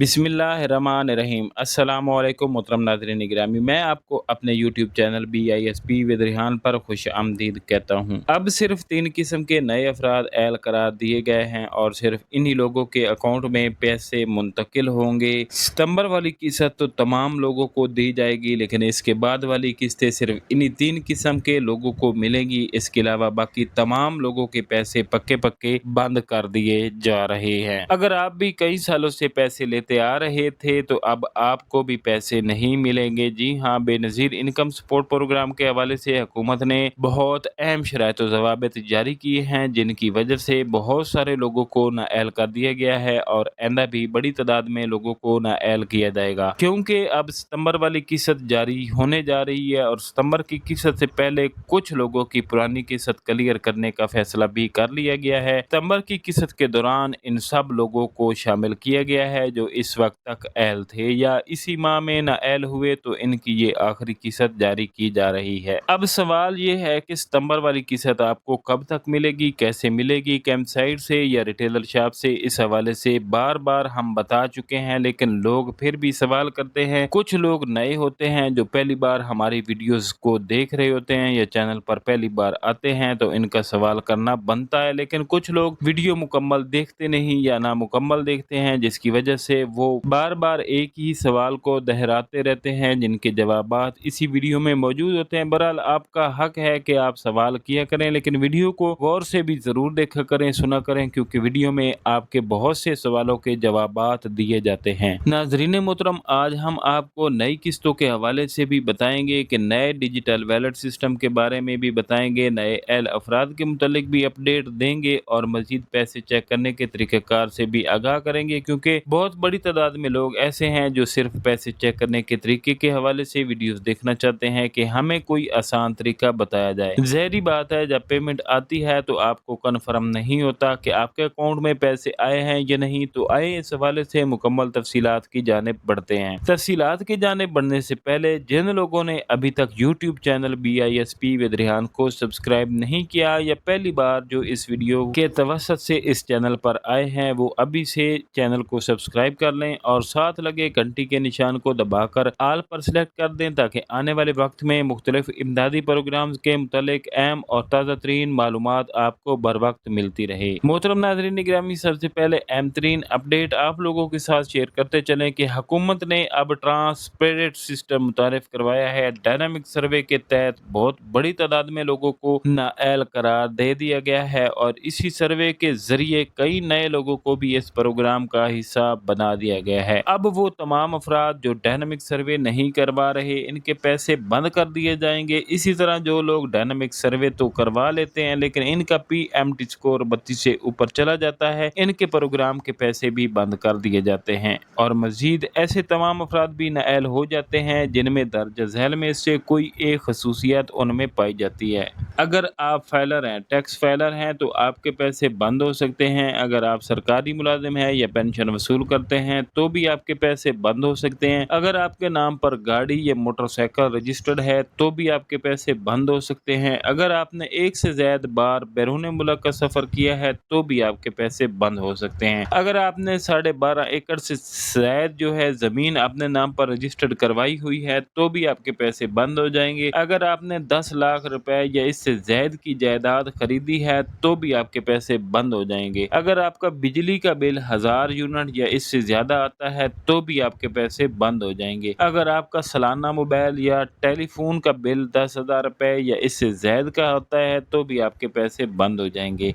بسم اللہ الرحمن الرحیم۔ السلام علیکم محترم ناظرین گرامی۔ میں آپ کو اپنے YouTube channel B I S پی ودریحان پر خوش آمدید کہتا ہوں۔ اب صرف تین قسم کے نئے افراد اہل قرار دیے گئے ہیں اور صرف انہی لوگوں کے اکاؤنٹ میں پیسے منتقل ہوں گے۔ ستمبر والی قسط تو تمام لوگوں کو دی جائے گی، لیکن اس کے بعد والی قسطیں صرف انہی تین قسم کے لوگوں کو ملے گی۔ اس کے علاوہ باقی تمام لوگوں کے پیسے پکے پکے بند کر دیے جا رہے ہیں۔ اگر آپ بھی کئی سالوں سے پیسے لیتے آ رہے تھے تو اب آپ کو بھی پیسے نہیں ملیں گے۔ جی ہاں بے نظیر انکم سپورٹ پروگرام کے حوالے سے حکومت نے بہت اہم شرائط و ضوابط جاری کیے ہیں، جن کی وجہ سے بہت سارے لوگوں کو نااہل کر دیا گیا ہے اور آئندہ بھی بڑی تعداد میں لوگوں کو نااہل کیا جائے گا۔ کیونکہ اب ستمبر والی قسط جاری ہونے جا رہی ہے اور ستمبر کی قسط سے پہلے کچھ لوگوں کی پرانی قسط کلیئر کرنے کا فیصلہ بھی کر لیا گیا ہے۔ ستمبر کی قسط کے دوران ان سب لوگوں کو شامل کیا گیا ہے جو اس وقت تک اہل تھے یا اسی ماہ میں نہ اہل ہوئے تو ان کی یہ آخری قسط جاری کی جا رہی ہے۔ اب سوال یہ ہے کہ ستمبر والی قسط آپ کو کب تک ملے گی، کیسے ملے گی کیمپ سائٹ سے یا ریٹیلر شاپ سے؟ اس حوالے سے بار بار ہم بتا چکے ہیں، لیکن لوگ پھر بھی سوال کرتے ہیں۔ کچھ لوگ نئے ہوتے ہیں جو پہلی بار ہماری ویڈیوز کو دیکھ رہے ہوتے ہیں یا چینل پر پہلی بار آتے ہیں تو ان کا سوال کرنا بنتا ہے، لیکن کچھ لوگ ویڈیو مکمل دیکھتے نہیں یا نامکمل دیکھتے ہیں، جس کی وجہ سے وہ بار بار ایک ہی سوال کو دہراتے رہتے ہیں، جن کے جوابات اسی ویڈیو میں موجود ہوتے ہیں۔ برحال آپ کا حق ہے کہ آپ سوال کیا کریں، لیکن ویڈیو کو غور سے بھی ضرور دیکھا کریں، سنا کریں، کیونکہ ویڈیو میں آپ کے بہت سے سوالوں کے جوابات دیے جاتے ہیں۔ ناظرین محترم، آج ہم آپ کو نئی قسطوں کے حوالے سے بھی بتائیں گے کہ نئے ڈیجیٹل ویلٹ سسٹم کے بارے میں بھی بتائیں گے، نئے اہل افراد کے متعلق بھی اپڈیٹ دیں گے اور مزید پیسے چیک کرنے کے طریقہ کار سے بھی آگاہ کریں گے، کیونکہ بہت بڑی تعداد میں لوگ ایسے ہیں جو صرف پیسے چیک کرنے کے طریقے کے حوالے سے ویڈیوز دیکھنا چاہتے ہیں کہ ہمیں کوئی آسان طریقہ بتایا جائے۔ زہری بات ہے، جب پیمنٹ آتی ہے تو آپ کو کنفرم نہیں ہوتا کہ آپ کے اکاؤنٹ میں پیسے آئے ہیں یا نہیں، تو آئے اس حوالے سے مکمل تفصیلات کی جانب بڑھتے ہیں۔ تفصیلات کی جانب بڑھنے سے پہلے جن لوگوں نے ابھی تک YouTube channel B I S پی ودریحان کو سبسکرائب نہیں کیا یا پہلی بار جو اس ویڈیو کے توسط سے اس چینل پر آئے ہیں، وہ ابھی سے چینل کو سبسکرائب کر لیں اور ساتھ لگے گھنٹی کے نشان کو دبا کر آل پر سلیکٹ کر دیں تاکہ آنے والے وقت میں مختلف امدادی پروگرامز کے متعلق اہم اور تازہ ترین معلومات آپ کو بر وقت ملتی رہے۔ محترم ناظرین گرامی سب سے پہلے اہم ترین اپڈیٹ آپ لوگوں کے ساتھ شیئر کرتے چلیں کہ حکومت نے اب ٹرانسپیرنٹ سسٹم متعارف کروایا ہے۔ ڈائنامک سروے کے تحت بہت بڑی تعداد میں لوگوں کو نااہل قرار دے دیا گیا ہے اور اسی سروے کے ذریعے کئی نئے لوگوں کو بھی اس پروگرام کا حصہ بنا دیا گیا ہے۔ اب وہ تمام افراد جو ڈائنامک سروے نہیں کروا رہے، ان کے پیسے بند کر دیے جائیں گے۔ اسی طرح جو لوگ ڈائنامک سروے تو کروا لیتے ہیں، لیکن ان کا پی ایم ٹی سکور بتیس سے اوپر چلا جاتا ہے۔ ان کے پروگرام کے پیسے بھی بند کر دیے جاتے ہیں۔ اور مزید ایسے تمام افراد بھی نائل ہو جاتے ہیں جن میں درج ذیل میں سے کوئی ایک خصوصیت ان میں پائی جاتی ہے۔ اگر آپ فائلر ہیں ٹیکس فائلر ہیں، تو آپ کے پیسے بند ہو سکتے ہیں۔ اگر آپ سرکاری ملازم ہیں یا پینشن وصول کرتے ہیں تو بھی آپ کے پیسے بند ہو سکتے ہیں۔ اگر آپ کے نام پر گاڑی یا موٹر سائیکل رجسٹرڈ ہے تو بھی آپ کے پیسے بند ہو سکتے ہیں۔ اگر آپ نے ایک سے زیادہ بار بیرون ملک کا سفر کیا ہے تو بھی آپ کے پیسے بند ہو سکتے ہیں۔ اگر آپ نے ساڑھے بارہ ایکڑ سے زائد جو ہے زمین اپنے نام پر رجسٹرڈ کروائی ہوئی ہے تو بھی آپ کے پیسے بند ہو جائیں گے۔ اگر آپ نے دس لاکھ روپے یا اس سے زائد کی جائیداد خریدی ہے تو بھی آپ کے پیسے بند ہو جائیں گے۔ اگر آپ کا بجلی کا بل ہزار یونٹ یا اس سے زیادہ آتا ہے تو بھی آپ کے پیسے بند ہو جائیں گے۔ اگر آپ کا سالانہ موبائل یا ٹیلی فون کا بل دس ہزار روپے یا اس سے زائد کا ہوتا ہے تو بھی آپ کے پیسے بند ہو جائیں گے۔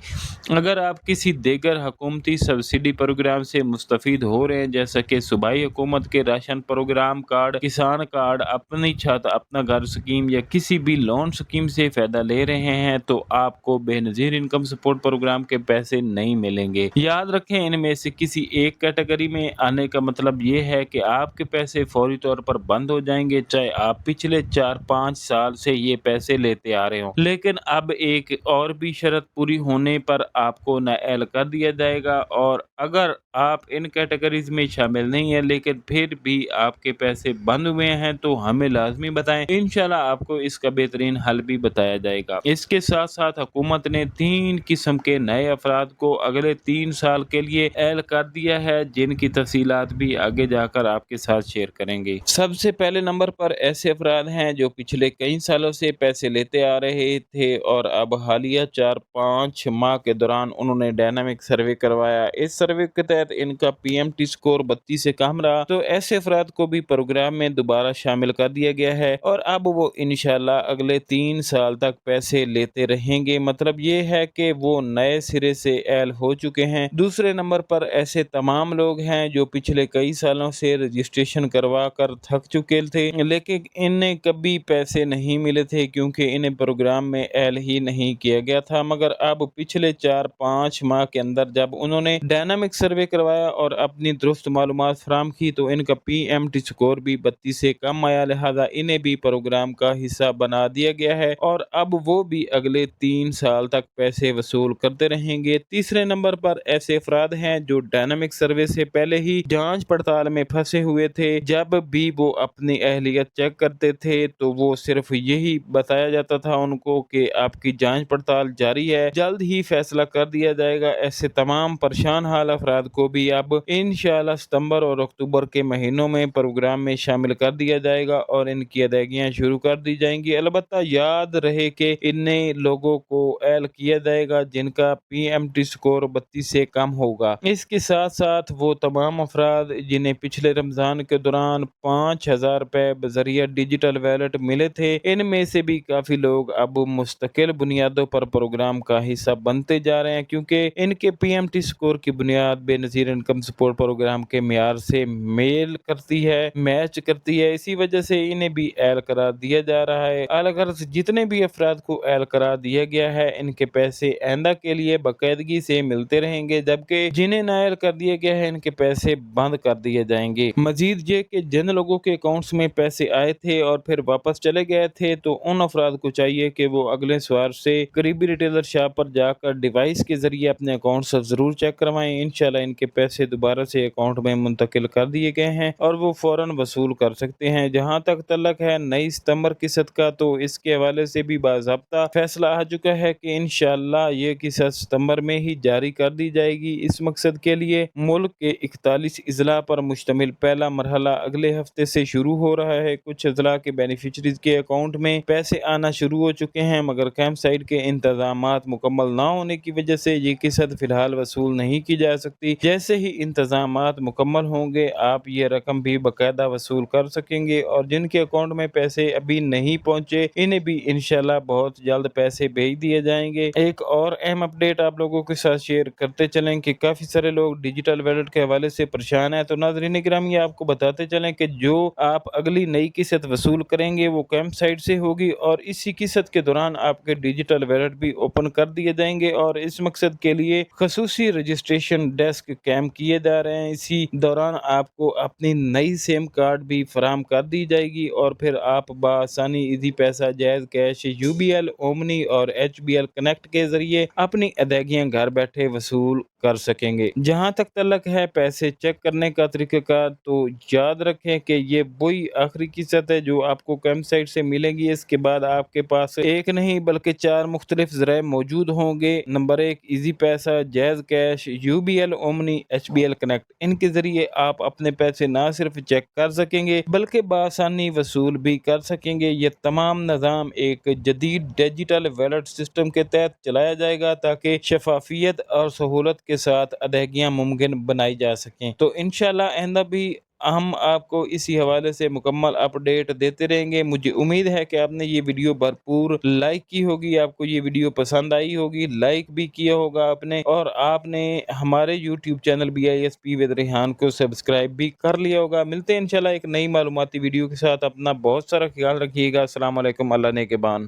اگر آپ کسی دیگر حکومتی سبسڈی پروگرام سے مستفید ہو رہے ہیں، جیسا کہ صوبائی حکومت کے راشن پروگرام کارڈ، کسان کارڈ، اپنی چھت، اپنا گھر سکیم یا کسی بھی لون سکیم سے فائدہ لے رہے ہیں، تو آپ کو بے نظیر انکم سپورٹ پروگرام کے پیسے نہیں ملیں گے۔ یاد رکھیں، ان میں سے کسی ایک کیٹیگری میں آنے کا مطلب یہ ہے کہ آپ کے پیسے فوری طور پر بند ہو جائیں گے، چاہے آپ پچھلے چار پانچ سال سے یہ پیسے لیتے آ رہے ہوں۔ لیکن اب ایک اور بھی شرط پوری ہونے پر آپ کو نااہل کر دیا جائے گا اور اگر آپ ان کیٹیگریز میں شامل نہیں ہیں، لیکن پھر بھی آپ کے پیسے بند ہوئے ہیں تو ہمیں لازمی بتائیں۔ انشاءاللہ آپ کو اس کا بہترین حل بھی بتایا جائے گا۔ اس کے ساتھ ساتھ حکومت نے تین قسم کے نئے افراد کو اگلے تین سال کے لیے اہل کر دیا ہے، جن کی تفصیلات بھی آگے جا کر آپ کے ساتھ شیئر کریں گے۔ سب سے پہلے نمبر پر ایسے افراد ہیں جو پچھلے کئی سالوں سے پیسے لیتے آ رہے تھے اور اب حالیہ چار پانچ ماہ کے دوران انہوں نے ڈائنامک سروے کروایا۔ اس سروے کے تحت ان کا پی ایم ٹی سکور بتی سے کم رہا تو ایسے افراد کو بھی پروگرام میں دوبارہ شامل کر دیا گیا ہے۔ اور اب وہ انشاءاللہ اگلے تین سال تک پیسے لیتے رہیں گے۔ مطلب یہ ہے کہ وہ نئے سرے سے اہل ہو چکے ہیں۔ دوسرے نمبر پر ایسے تمام لوگ ہیں جو پچھلے کئی سالوں سے رجسٹریشن کروا کر تھک چکے تھے۔ لیکن انہیں کبھی پیسے نہیں ملے تھے کیونکہ انہیں پروگرام میں اہل ہی نہیں کیا گیا تھا۔ مگر اب پچھلے چار پانچ ماہ کے اندر جب انہوں نے ڈائنامک سروے کروایا اور اپنی درست معلومات فراہم کی، تو ان کا پی ایم ٹی سکور بھی بتیس سے کم آیا، لہذا انہیں بھی پروگرام کا حصہ بنا دیا گیا ہے۔ اور اب وہ بھی اگلے تین سال تک پیسے وصول کرتے رہیں گے۔ تیسرے نمبر پر ایسے افراد ہیں جو ڈائنامک سروے سے پہلے ہی جانچ پڑتال میں پھنسے ہوئے تھے۔ جب بھی وہ اپنی اہلیت چیک کرتے تھے، تو وہ صرف یہی بتایا جاتا تھا ان کو کہ آپ کی جانچ پڑتال جاری ہے، جلد ہی فیصلہ کر دیا جائے گا۔ ایسے تمام پریشان حال افراد کو بھی اب انشاءاللہ ستمبر اور اکتوبر کے مہینوں میں پروگرام میں شامل کر دیا جائے گا اور ان کی ادائیگیاں شروع کر دی جائیں گی۔ البتہ یاد رہے کہ ان لوگوں کو ایل کیا جائے گا جن کا پی ایم ٹی سکور بتیس سے کم ہوگا۔ اس کے ساتھ ساتھ وہ تمام افراد جنہیں پچھلے رمضان کے دوران پانچ ہزار روپے بذریعہ ڈیجیٹل ویلٹ ملے تھے، ان میں سے بھی کافی لوگ اب مستقل بنیادوں پر پروگرام کا حصہ بنتے جا رہے ہیں، کیونکہ ان کے پی ایم ٹی سکور کی بنیاد بے نظیر انکم سپورٹ پروگرام کے معیار سے میل کرتی ہے، میچ کرتی ہے، اسی وجہ سے انہیں بھی ایل قرار دیا جا رہا ہے۔ الغرض جتنے بھی افراد کو ایل قرار دیا گیا ہے، ان کے پیسے آئندہ کے لیے باقاعدگی سے ملتے رہیں گے، جبکہ جنہیں نائل کر دیا گیا ہے، ان کے پیسے بند کر دیے جائیں گے۔ مزید یہ کہ جن لوگوں کے اکاؤنٹس میں پیسے آئے تھے اور پھر واپس چلے گئے تھے، تو ان افراد کو چاہیے کہ وہ اگلے سوار سے قریبی ریٹیلر شاپ پر جا کر ڈیوائس کے ذریعے اپنے اکاؤنٹ ضرور چیک کروائیں۔ انشاءاللہ ان کے پیسے دوبارہ سے اکاؤنٹ میں منتقل کر دیے گئے ہیں اور وہ فوراً وصول کر سکتے ہیں۔ جہاں تک تعلق ہے نئی ستمبر کی صدقہ، تو اس کے حوالے سے بھی باضابطہ فیصلہ آ چکا ہے کہ انشاءاللہ یہ قصت ستمبر میں ہی جاری کر دی جائے گی۔ اس مقصد کے لیے ملک کے اکتالیس اضلاع پر مشتمل پہلا مرحلہ اگلے ہفتے سے شروع ہو رہا ہے۔ کچھ اضلاع کے بینیفیشریز کے اکاؤنٹ میں پیسے آنا شروع ہو چکے ہیں، مگر کیمپ سائٹ کے انتظامات مکمل نہ ہونے کی وجہ سے یہ قسط فی الحال وصول نہیں کی جا سکتی۔ جیسے ہی انتظامات مکمل ہوں گے، آپ یہ رقم بھی باقاعدہ وصول کر سکیں گے اور جن کے اکاؤنٹ میں پیسے ابھی نہیں پہنچے، انہیں بھی انشاءاللہ بہت جلد پیسے بھیج دیے جائیں گے۔ ایک اور اہم اپڈیٹ آپ لوگوں کے ساتھ شیئر کرتے چلیں کہ کافی سارے لوگ ڈیجیٹل ویلٹ کے حوالے سے پریشان ہیں۔ تو ناظرین گرامی آپ کو بتاتے چلیں کہ جو آپ اگلی نئی قسط وصول کریں گے وہ کیمپ سائٹ سے ہوگی اور اسی قسط کے دوران آپ کے ڈیجیٹل ویلٹ بھی اوپن کر دیے جائیں گے اور اس مقصد کے لیے خصوصی رجسٹریشن ڈیسک کیمپ کیے جا رہے ہیں۔ اسی دوران آپ کو اپنی نئی سیم کارڈ بھی فراہم کر دی جائے گی اور پھر آپ بآسانی Easypaisa, JazzCash, U B L, Omni اور ایچ بی ایل کنیکٹ کے ذریعے اپنی ادائیگیاں گھر بیٹھے وصول کر سکیں گے۔ جہاں تک تعلق ہے پیسے چیک کرنے کا طریقہ کار، تو یاد رکھیں کہ یہ وہی آخری قسط ہے جو آپ کو کیمپ سائٹ سے ملے گی۔ اس کے بعد آپ کے پاس ایک نہیں بلکہ چار مختلف ذرائع موجود ہوں گے۔ نمبر ایک، Easypaisa JazzCash, U B L, Omni, H B L Konnect. ان کے ذریعے آپ اپنے پیسے نہ صرف چیک کر سکیں گے، بلکہ بآسانی وصول بھی کر سکیں گے۔ یہ تمام نظام ایک جدید ڈیجیٹل ویلٹ سسٹم کے تحت چلایا جائے گا تاکہ شفافیت اور سہولت کے کے ساتھ ادائیگیاں ممکن بنائی جا سکیں۔ تو انشاءاللہ آئندہ بھی ہم آپ کو اسی حوالے سے مکمل اپڈیٹ دیتے رہیں گے۔ مجھے امید ہے کہ آپ نے یہ ویڈیو بھرپور لائک کی ہوگی، آپ کو یہ ویڈیو پسند آئی ہوگی، لائک بھی کیا ہوگا آپ نے، اور آپ نے ہمارے YouTube channel B I S P with Rehan کو سبسکرائب بھی کر لیا ہوگا۔ ملتے ہیں انشاءاللہ ایک نئی معلوماتی ویڈیو کے ساتھ۔ اپنا بہت سارا خیال رکھیے گا۔ السلام علیکم، اللہ نے کے بان